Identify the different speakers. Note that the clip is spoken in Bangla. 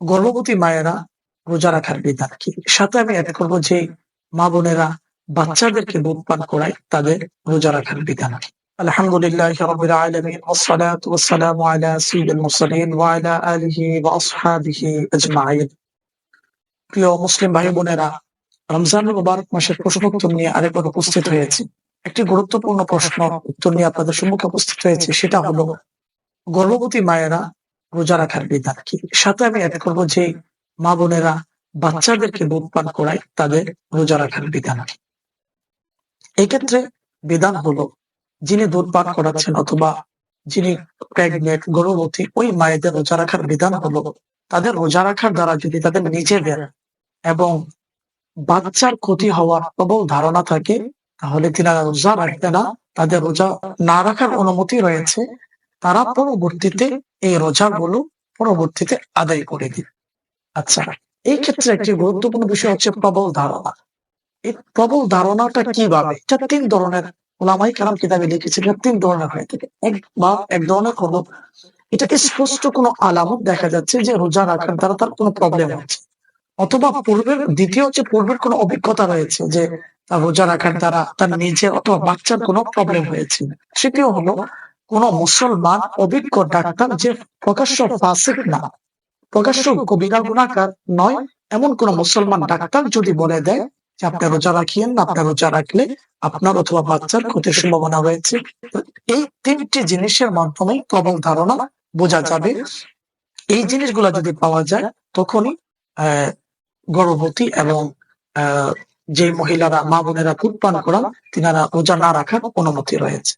Speaker 1: গর্ভবতী মায়েরা রোজা রাখার বিধান কি সাথে আমি এড করবো যে মা বোনেরা বাচ্চাদেরকে দুধ পান করায় তাদের রোজা রাখার বিধান কি আলহামদুলিল্লাহ রাব্বিল আলামিন والصلاه والسلام على سيد المرسلين وعلى اله واصحابه اجمعين প্রিয় মুসলিম ভাই বোনেরা রমজানুল মুবারক মাসের প্রশ্ন উত্তর নিয়ে আরেকবার উপস্থিত হয়েছে একটি গুরুত্বপূর্ণ প্রশ্ন উত্তর নিয়ে আপনাদের সম্মুখে উপস্থিত হয়েছে সেটা হলো গর্ভবতী মায়েরা রোজা রাখার বিধান কি? সাথে আমি এটা করব যে মা বোনেরা বাচ্চাদেরকে দুধ পান করায় তাদের রোজা রাখার বিধান কি? এই ক্ষেত্রে বিধান হলো যিনি দুধ পান করাচ্ছেন অথবা যিনি প্রেগনেন্ট গর্ভবতী, ওই মায়েদের রোজা রাখার বিধান হলো তাদের রোজা রাখার দ্বারা যদি তাদের নিজেদের এবং বাচ্চার ক্ষতি হওয়ার প্রবল ধারণা থাকে, তাহলে তিনারা রোজা রাখবে না। তাদের রোজা না রাখার অনুমতি রয়েছে। তারা পরবর্তীতে এই রোজাগুলো পরবর্তীতে আদায় করে দিবে আচ্ছা এই ক্ষেত্রে একটি গুরুত্বপূর্ণ বিষয় হচ্ছে প্রবল ধারণা। এই প্রবল ধারণাটা কীভাবে? এটা তিন ধরনের ওলামাই কালাম কিতাবে লিখেছে এটা তিন ধরনের হয়ে থাকে। এক বা এক ধরনের হলো এটাকে স্পষ্ট কোনো আলামত দেখা যাচ্ছে যে রোজা রাখার দ্বারা তার কোনো প্রবলেম হচ্ছে অথবা পূর্বের দ্বিতীয় হচ্ছে পূর্বের কোনো অভিজ্ঞতা রয়েছে যে তার রোজা রাখার দ্বারা তার নিজে অথবা বাচ্চার কোনো প্রবলেম হয়েছে। তৃতীয় হলো কোন মুসলমান অভিজ্ঞ ডাক্তার যে প্রকাশ্য ফাসিক না, প্রকাশ্য কবিরা গুণাকার নয়, এমন কোন মুসলমান ডাক্তার যদি বলে দেয় যে আপনি রোজা রাখিয়েন না আপনার রোজা রাখলে আপনার অথবা বাচ্চার ক্ষতির সম্ভাবনা রয়েছে। এই তিনটি জিনিসের মাধ্যমে প্রবল ধারণা বোঝা যাবে। এই জিনিসগুলো যদি পাওয়া যায়, তখনই গর্ভবতী এবং যে মহিলারা, মা বোনেরা দুধ পান করান, তিনারা রোজা না রাখার অনুমতি রয়েছে।